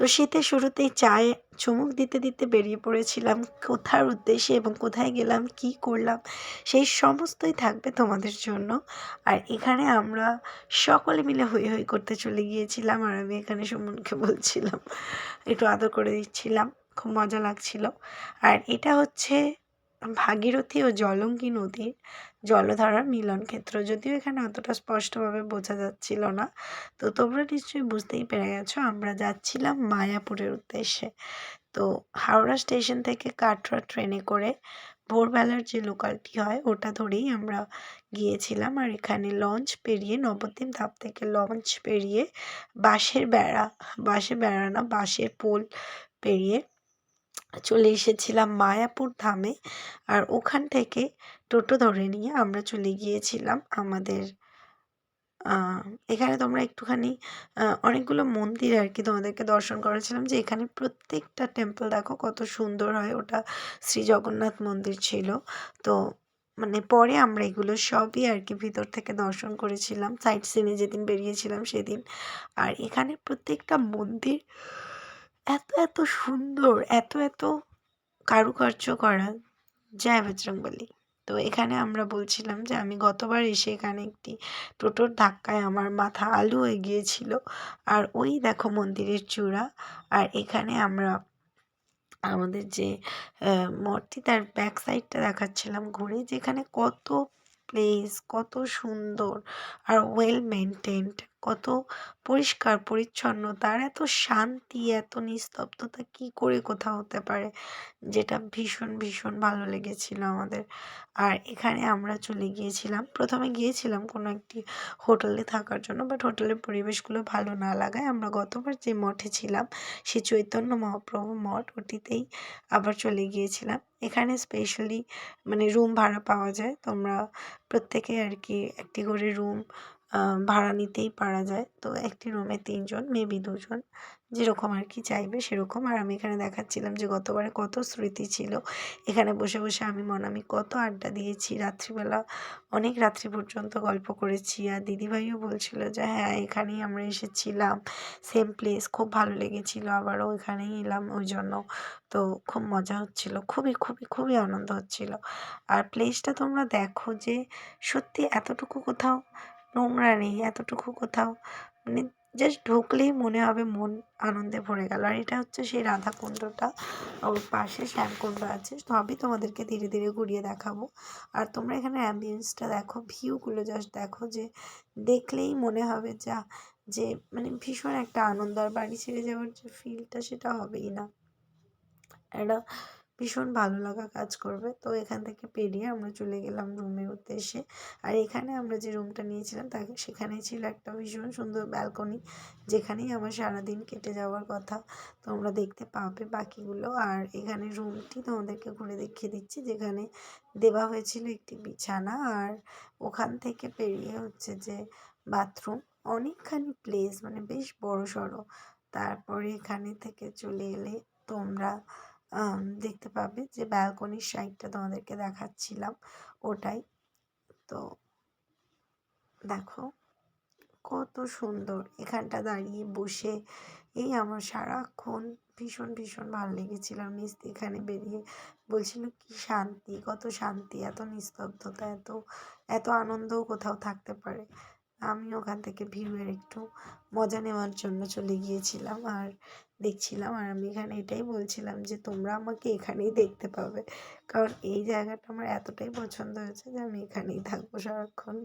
তো শীতের শুরুতেই চায়ে চুমুক দিতে দিতে বেরিয়ে পড়েছিলাম। কোথার উদ্দেশ্যে এবং কোথায় গেলাম, কি করলাম, সেই সমস্তই থাকবে তোমাদের জন্য। আর এখানে আমরা সকলে মিলে হই হই করতে চলে গিয়েছিলাম আর আমি এখানে সুমনকে বলছিলাম, একটু আদর করে দিচ্ছিলাম, খুব মজা লাগছিল। আর এটা হচ্ছে ভাগীরথী ও জলঙ্গি নদীর জলধারার মিলন ক্ষেত্র। যদিও এখানে অতটা স্পষ্টভাবে বোঝা যাচ্ছিল না, তো তোমরা নিশ্চয়ই বুঝতেই পেরে গেছো আমরা যাচ্ছিলাম মায়াপুরের উদ্দেশ্যে। তো হাওড়া স্টেশন থেকে কাটরা ট্রেনে করে ভোরবেলার যে লোকালটি হয়, ওটা ধরেই আমরা গিয়েছিলাম। আর এখানে লঞ্চ পেরিয়ে নবদ্বীপ ধাপ থেকে লঞ্চ পেরিয়ে বাঁশের বেড়া বাঁশের বেড়া না, বাঁশের পোল পেরিয়ে চলে এসেছিলাম মায়াপুর ধামে। আর ওখান থেকে টোটো ধরে নিয়ে আমরা চলে গিয়েছিলাম আমাদের এখানে তোমরা একটুখানি অনেকগুলো মন্দির আর কি তোমাদেরকে দর্শন করেছিলাম যে এখানে প্রত্যেকটা টেম্পল দেখো কত সুন্দর হয়। ওটা শ্রী জগন্নাথ মন্দির ছিল। তো মানে পরে আমরা এগুলো সবই আর কি ভিতর থেকে দর্শন করেছিলাম। সাইট সিনে যেদিন বেরিয়েছিলাম সেদিন। আর এখানে প্রত্যেকটা মন্দির এত এত সুন্দর, এত এত কারুকার্য করা। জয় বজরংবলী তো এখানে আমরা বলছিলাম যে আমি গতবার এসে এখানে একটি টোটোর ধাক্কায় আমার মাথা আলু হয়ে গিয়েছিল। আর ওই দেখো মন্দিরের চূড়া। আর এখানে আমরা আমাদের যে মঠটি তার ব্যাক সাইডটা দেখাচ্ছিলাম ঘুরে, যেখানে কত প্লেস কত সুন্দর আর ওয়েল মেনটেন্ড কত পরিষ্কার, পরিচ্ছন্ন, তার এত শান্তি, এত নিস্তব্ধতা কী করে কোথাও হতে পারে? যেটা ভীষণ ভীষণ ভালো লেগেছিল আমাদের। আর এখানে আমরা চলে গিয়েছিলাম। প্রথমে গিয়েছিলাম কোনো একটি হোটেলে থাকার জন্য বাট হোটেলের পরিবেশগুলো ভালো না লাগায় আমরা গতবার যে মঠে ছিলাম, সে চৈতন্য মহাপ্রভু মঠ, ওটিতেই আবার চলে গিয়েছিলাম। এখানে স্পেশালি মানে রুম ভাড়া পাওয়া যায়। তোমরা প্রত্যেকে আর কি একটি করে রুম ভাড়া নিতেই পারা যায়। তো একটি রুমে তিনজন মেবি দুজন, যেরকম আর কি চাইবে সেরকম। আর আমি এখানে দেখাচ্ছিলাম যে গতবারে কত স্মৃতি ছিল। এখানে বসে বসে আমি মনামি কত আড্ডা দিয়েছি। রাত্রিবেলা অনেক রাত্রি পর্যন্ত গল্প করেছি। আর দিদিভাইও বলছিল যে হ্যাঁ এখানেই আমরা এসেছিলাম। সেম প্লেস খুব ভালো লেগেছিল। আবারও এখানেই এলাম ওই জন্য। তো খুব মজা হচ্ছিল। খুবই খুবই খুবই আনন্দ হচ্ছিল। আর প্লেসটা তোমরা দেখো যে সত্যি এতটুকু কোথাও নোংরা নেই এতটুকু কোথাও। মানে জাস্ট ঢুকলেই মনে হবে মন আনন্দে ভরে গেল। আর এটা হচ্ছে সেই রাধাকুণ্ডটা। ওর পাশে শ্যামকুণ্ড আছে। সবই তোমাদেরকে ধীরে ধীরে ঘুরিয়ে দেখাবো। আর তোমরা এখানে অ্যাম্বিয়েন্সটা দেখো ভিউগুলো জাস্ট দেখো যে দেখলেই মনে হবে যা, যে মানে ভীষণ একটা আনন্দ। আর বাড়ি ছেড়ে যাওয়ার যে ফিলটা সেটা হবেই না। একটা ভীষণ ভালো লাগা কাজ করবে। তো এখান থেকে পেরিয়ে আমরা চলে গেলাম রুমের উদ্দেশ্যে। আর এখানে আমরা যে রুমটা নিয়েছিলাম তাকে সেখানে ছিল একটা ভীষণ সুন্দর ব্যালকনি যেখানেই আমার সারাদিন কেটে যাওয়ার কথা তোমরা দেখতে পাবে বাকিগুলো। আর এখানে রুমটি তোমাদেরকে ঘুরে দেখিয়ে দিচ্ছি, যেখানে দেওয়া হয়েছিল একটি বিছানা। আর ওখান থেকে পেরিয়ে হচ্ছে যে বাথরুম অনেকখানি প্লেস মানে বেশ বড় সড়ো তারপরে এখানে থেকে চলে এলে তোমরা দেখতে পাবে যে ব্যালকনির সাইডটা তোমাদেরকে দেখাচ্ছিলাম ওটাই। তো দেখো কত সুন্দর এখানটা দাঁড়িয়ে বসে। এই আমার সারাক্ষণ ভীষণ ভীষণ ভালো লেগেছিল। আমি এখানে বেরিয়ে বলছিল, কি শান্তি, কত শান্তি, এত নিস্তব্ধতা, এত এত আনন্দও কোথাও থাকতে পারে। আমি ওখান থেকে ভিউয়ের একটু মজা নেওয়ার জন্য চলে গিয়েছিলাম আর দেখছিলাম আর আমি এখানে এটাই বলছিলাম যে তোমরা আমাকে এখানেই দেখতে পাবে। কারণ এই জায়গাটা আমার এতটাই পছন্দ হয়েছে যে আমি এখানেই থাকব সারাক্ষণ।